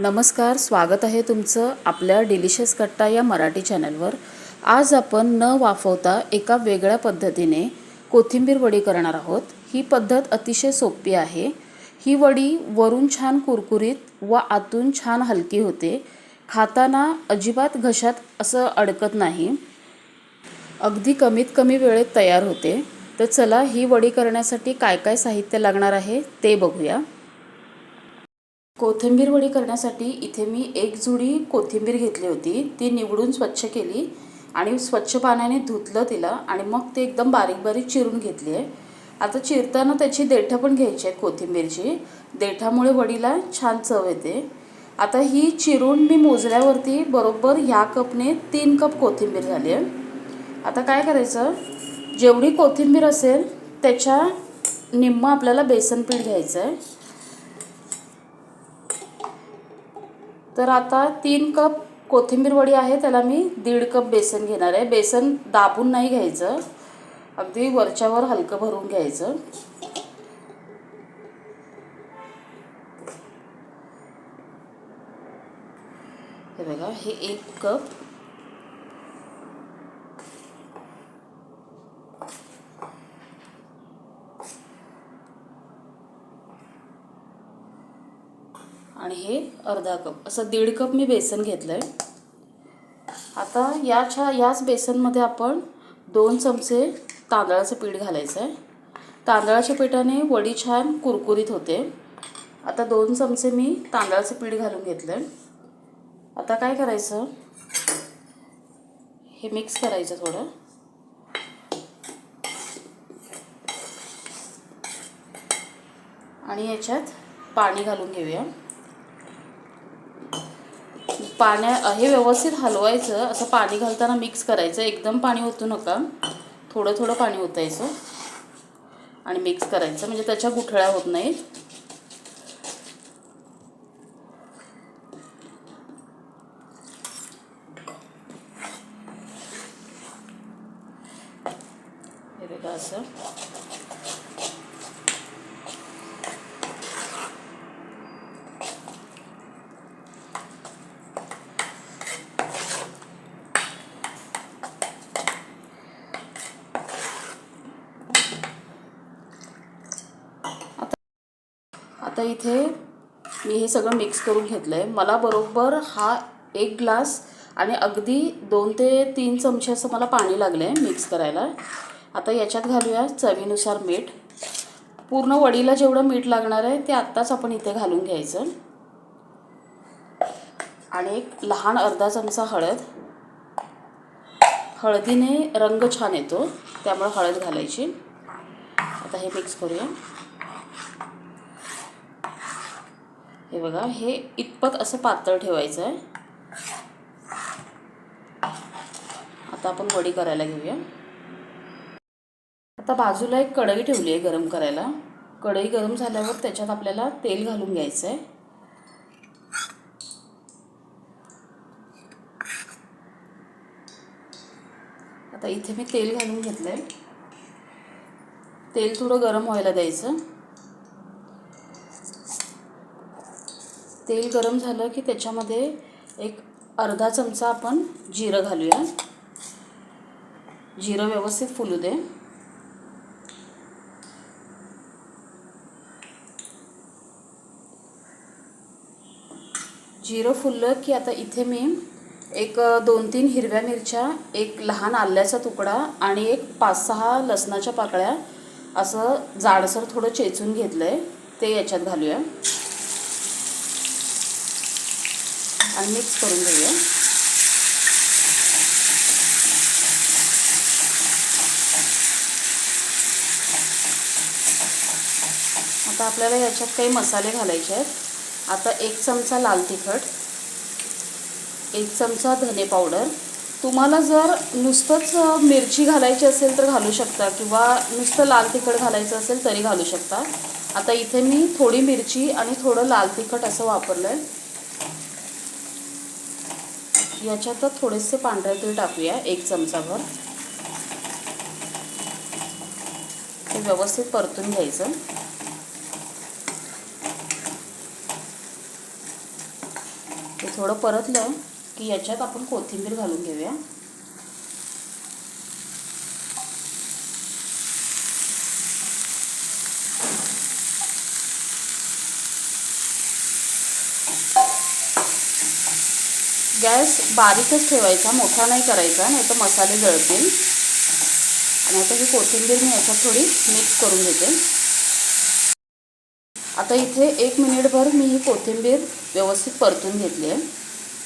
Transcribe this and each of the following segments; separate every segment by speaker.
Speaker 1: नमस्कार स्वागत आहे तुमचं आपल्या डिलिशियस कट्टा या मराठी चॅनलवर. आज आपण न वाफवता एका वेगळ्या पद्धतीने कोथिंबीर वडी करणार आहोत. ही पद्धत अतिशय सोपी आहे. ही वडी वरून छान कुरकुरीत व आतून छान हलकी होते. खाताना अजिबात घशात असं अडकत नाही. अगदी कमीत कमी वेळेत तयार होते. तर चला ही वडी करण्यासाठी काय काय साहित्य लागणार आहे ते बघूया. कोथिंबीर वडी करण्यासाठी इथे मी एक जुडी कोथिंबीर घेतली होती. ती निवडून स्वच्छ केली आणि स्वच्छ पाण्याने धुतलं तिला आणि मग ते एकदम बारीक बारीक चिरून घेतली आहे. आता चिरताना त्याची देठं पण घ्यायची आहेत कोथिंबीरची. देठामुळे वडीला छान चव येते. आता ही चिरून मी मोजल्यावरती बरोबर ह्या कपने तीन कप कोथिंबीर झाली आहे. आता काय करायचं? जेवढी कोथिंबीर असेल त्याच्या निम्म आपल्याला बेसन पीठ घ्यायचं आहे तर आता तीन कप कोथिंबीर वडी आहे त्याला मी दीड कप बेसन घेणार आहे. बेसन दाबून नाही घ्यायचं. अगदी वरच्यावर हलकं भरून घ्यायचं. हे बघा हे एक कप आणि हे अर्धा कप. असं दीड कप मी बेसन घेतलं आहे आता याच्या याच बेसनमध्ये आपण दोन चमचे तांदळाचं पीठ घालायचं आहे तांदळाच्या पिठाने वडी छान कुरकुरीत होते. आता दोन चमचे मी तांदळाचं पीठ घालून घेतलं आहे आता काय करायचं? हे मिक्स करायचं थोडं. आणि याच्यात पाणी घालून घेऊया. पाण्या हे व्यवस्थित हलवायचं. असं पाणी घालताना मिक्स करायचं. एकदम पाणी ओतू नका. थोडं थोडं पाणी ओतायचं. आणि मिक्स करायचं. म्हणजे त्याच्या गुठळ्या होत नाहीत हे बघा असं आता इथे मी हे सगळं मिक्स करून घेतलं आहे मला बरोबर हा एक ग्लास आणि अगदी दोन ते तीन चमचे असं मला पाणी लागलं आहे मिक्स करायला. आता याच्यात घालूया चवीनुसार मीठ. पूर्ण वडीला जेवढं मीठ लागणार आहे ते आत्ताच आपण इथे घालून घ्यायचं. आणि एक लहान अर्धा चमचा हळद. हळदीने रंग छान येतो त्यामुळे हळद घालायची. आता हे मिक्स करूया. हे बघा हे इतपत असं पातळ ठेवायचं आहे आता आपण वडी करायला घेऊया. आता बाजूला एक कढई ठेवली आहे गरम करायला. कढई गरम झाल्यावर त्याच्यात आपल्याला तेल घालून घ्यायचं आहे आता इथे मी तेल घालून घेतलं आहे तेल थोडं गरम व्हायला द्यायचं. तेल गरम झालं की त्याच्यामध्ये एक अर्धा चमचा आपण जिरं घालूया. जिरं व्यवस्थित फुलू दे. जिरं फुललं की आता इथे मी एक दोन तीन हिरव्या मिरच्या एक लहान आल्याचा तुकडा आणि एक पाच सहा लसणाच्या पाकळ्या असं जाडसर थोडं चेचून घेतलं आहे ते याच्यात घालूया. आणि मिक्स करून घेऊया. आता आपल्याला याच्यात काही मसाले घालायचे आहेत. आता एक चमचा लाल तिखट एक चमचा धने पावडर. तुम्हाला जर नुसतंच मिरची घालायची असेल तर घालू शकता किंवा नुसतं लाल तिखट घालायचं असेल तरी घालू शकता. आता इथे मी थोडी मिरची आणि थोडं लाल तिखट असं वापरलं आहे याच्यात थोडेसे पांढरे तीळ टाकूया एक चमचाभर. ते व्यवस्थित परतून घ्यायचं. ते थोडं परतलं की याच्यात आपण कोथिंबीर घालून घेऊया. गॅस बारीकच ठेवायचा मोठा नाही करायचा नाही तर मसाले जळतील आणि आता ही कोथिंबीर मी याच्यात थोडी मिक्स करून घेते. आता इथे एक मिनिटभर मी ही कोथिंबीर व्यवस्थित परतून घेतली आहे.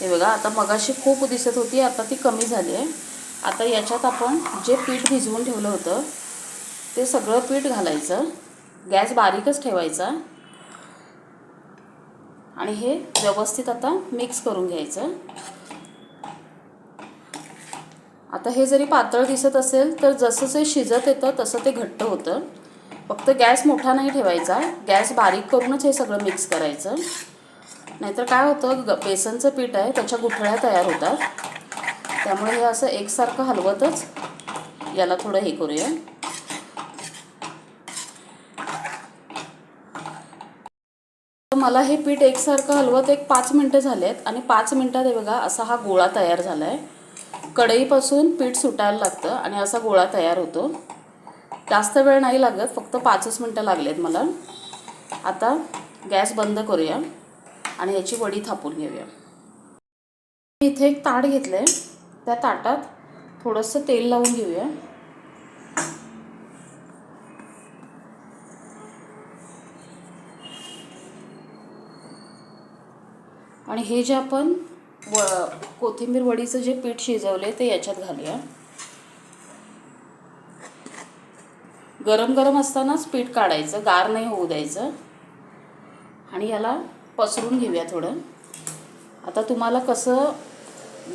Speaker 1: हे बघा आता मगाशी खूप दिसत होती आता ती कमी झाली आहे. आता याच्यात आपण जे पीठ भिजवून ठेवलं होतं ते सगळं पीठ घालायचं. गॅस बारीकच ठेवायचा. आणि हे व्यवस्थित आता मिक्स करून घ्यायचं. आता हे जरी पातळ दिसत असेल तर जसं जे शिजत येतं तसं ते घट्ट होतं. फक्त गॅस मोठा नाही ठेवायचा. गॅस बारीक करूनच हे सगळं मिक्स करायचं. नाहीतर काय होतं ग बेसनचं पीठ आहे त्याच्या गुठळ्या तयार होतात. त्यामुळे हे असं एकसारखं हलवतच याला थोडं हे करूया. मला हे पीठ एकसारखं हलवत एक पाच मिनटं झालेत आणि पाच मिनटात हे बघा असा हा गोळा तयार झाला आहे कढईपासून पीठ सुटायला लागतं आणि असा गोळा तयार होतो. जास्त वेळ नाही लागत फक्त पाचच मिनटं लागलेत मला. आता गॅस बंद करूया आणि याची वडी थापून घेऊया. इथे एक ताट घेतलं आहे त्या ताटात थोडंसं तेल लावून घेऊया. आणि हे जे आपण व कोथिंबीर वडीचं जे पीठ शिजवले ते याच्यात घालूया. गरम गरम असतानाच पीठ काढायचं गार नाही होऊ द्यायचं. आणि याला पसरून घेऊया थोडं. आता तुम्हाला कसं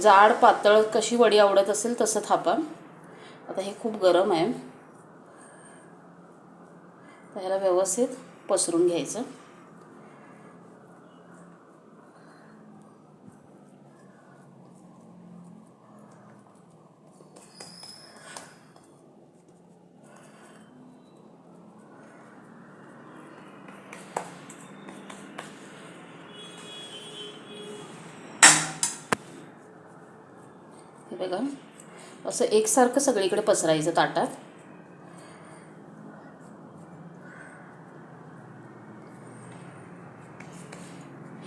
Speaker 1: जाड पातळ कशी वडी आवडत असेल तसं थापा. आता हे खूप गरम आहे. तर ह्याला व्यवस्थित पसरून घ्यायचं. हे बघा. असं एकसारखं सगळीकडे पसरायचं ताटात.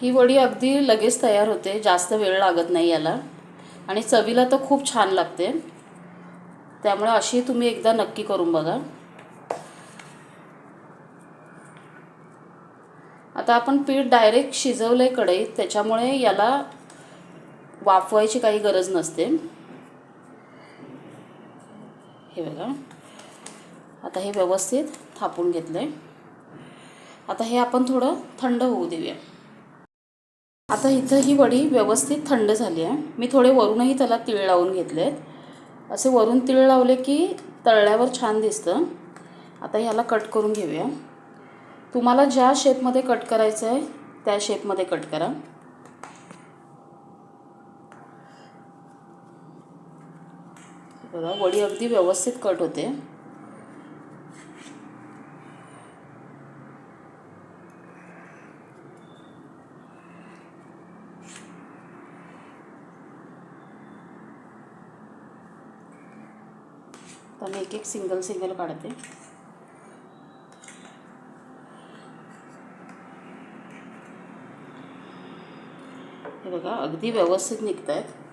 Speaker 1: ही वडी अगदी लगेच तयार होते. जास्त वेळ लागत नाही याला. आणि चवीला तर खूप छान लागते. त्यामुळे अशी तुम्ही एकदा नक्की करून बघा. आता आपण पीठ डायरेक्ट शिजवलं आहे कढईत. त्याच्यामुळे याला वाफवायची काही गरज नसते. हे बघा आता हे व्यवस्थित थापून घेतलं आहे आता हे आपण थोडं थंड होऊ देऊया. आता इथं ही वडी व्यवस्थित थंड झाली आहे. मी थोडे वरूनही त्याला तीळ लावून घेतले आहेत असे वरून तीळ लावले की तळल्यावर छान दिसतं. आता ह्याला कट करून घेऊया. तुम्हाला ज्या शेपमध्ये कट करायचं आहे त्या शेपमध्ये कट करा. बघा, वडी अगदी व्यवस्थित कट होते. मी एक एक सिंगल सिंगल काढते. हे बघा, अगदी व्यवस्थित निघत आहेत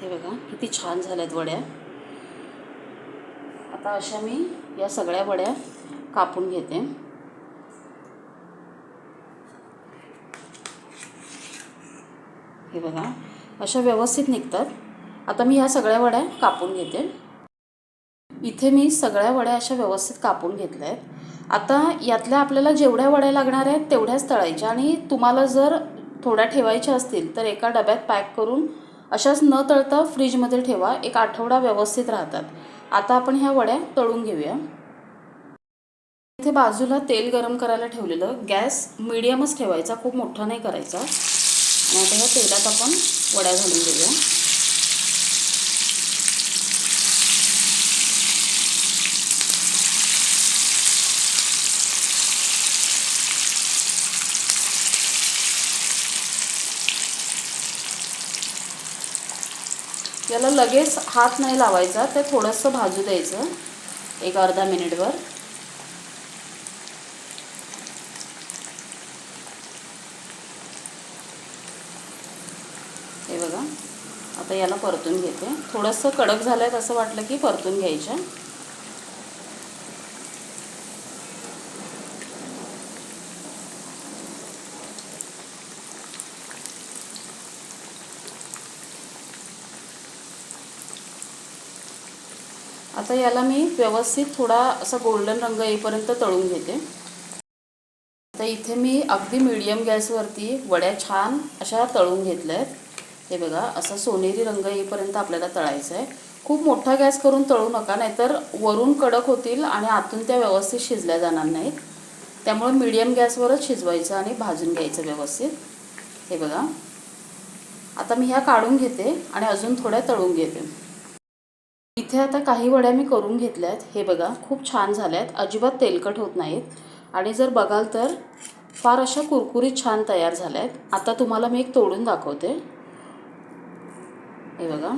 Speaker 1: हे बघा किती छान झाल्यात वड्या. आता अशा मी या सगळ्या वड्या कापून घेते. हे बघा अशा व्यवस्थित निघतात. आता मी ह्या सगळ्या वड्या कापून घेते. इथे मी सगळ्या वड्या अशा व्यवस्थित कापून घेतल्या आहेत आता यातल्या आपल्याला जेवढ्या वड्या लागणार आहेत तेवढ्याच तळायच्या. आणि तुम्हाला जर थोड्या ठेवायच्या असतील तर एका डब्यात पॅक करून अशाच न तळता फ्रीजमध्ये ठेवा. एक आठवडा व्यवस्थित राहतात. आता आपण ह्या वड्या तळून घेऊया. इथे बाजूला तेल गरम करायला ठेवलेलं. गॅस मिडियमच ठेवायचा. खूप मोठा नाही करायचा. आणि आता ह्या तेलात आपण वड्या घालून घेऊया. याला लगेच हात नाही लावायचा ते थोडंसं भाजू द्यायचं एक अर्धा मिनिटभर. हे बघा आता याला परतून घेते. थोडंसं कडक झालं आहे असं वाटलं की परतून घ्यायच्या आता याला मी व्यवस्थित थोडा असा गोल्डन रंग येईपर्यंत तळून घेते. आता इथे मी अगदी मीडियम गॅसवरती वड्या छान अशा तळून घेतल्या आहेत हे बघा असा सोनेरी रंग येईपर्यंत आपल्याला तळायचं आहे खूप मोठा गॅस करून तळू नका नाहीतर वरून कडक होतील आणि आतून त्या व्यवस्थित शिजल्या जाणार नाहीत. त्यामुळे मीडियम गॅसवरच शिजवायचं आणि भाजून घ्यायचं व्यवस्थित. हे बघा. आता मी ह्या काढून घेते आणि अजून थोड्या तळून घेते. इथे आता काही वड्या मी करून घेतल्या आहेत हे बघा खूप छान झाल्या आहेत अजिबात तेलकट होत नाहीत. आणि जर बघाल तर फार अशा कुरकुरीत छान तयार झाल्या आहेत आता तुम्हाला मी एक तोडून दाखवते. हे बघा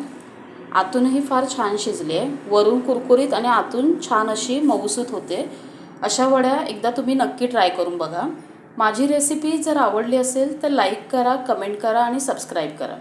Speaker 1: आतूनही फार छान शिजली आहे. वरून कुरकुरीत आणि आतून छान अशी मऊसूत होते. अशा वड्या एकदा तुम्ही नक्की ट्राय करून बघा. माझी रेसिपी जर आवडली असेल तर लाईक करा कमेंट करा आणि सबस्क्राईब करा.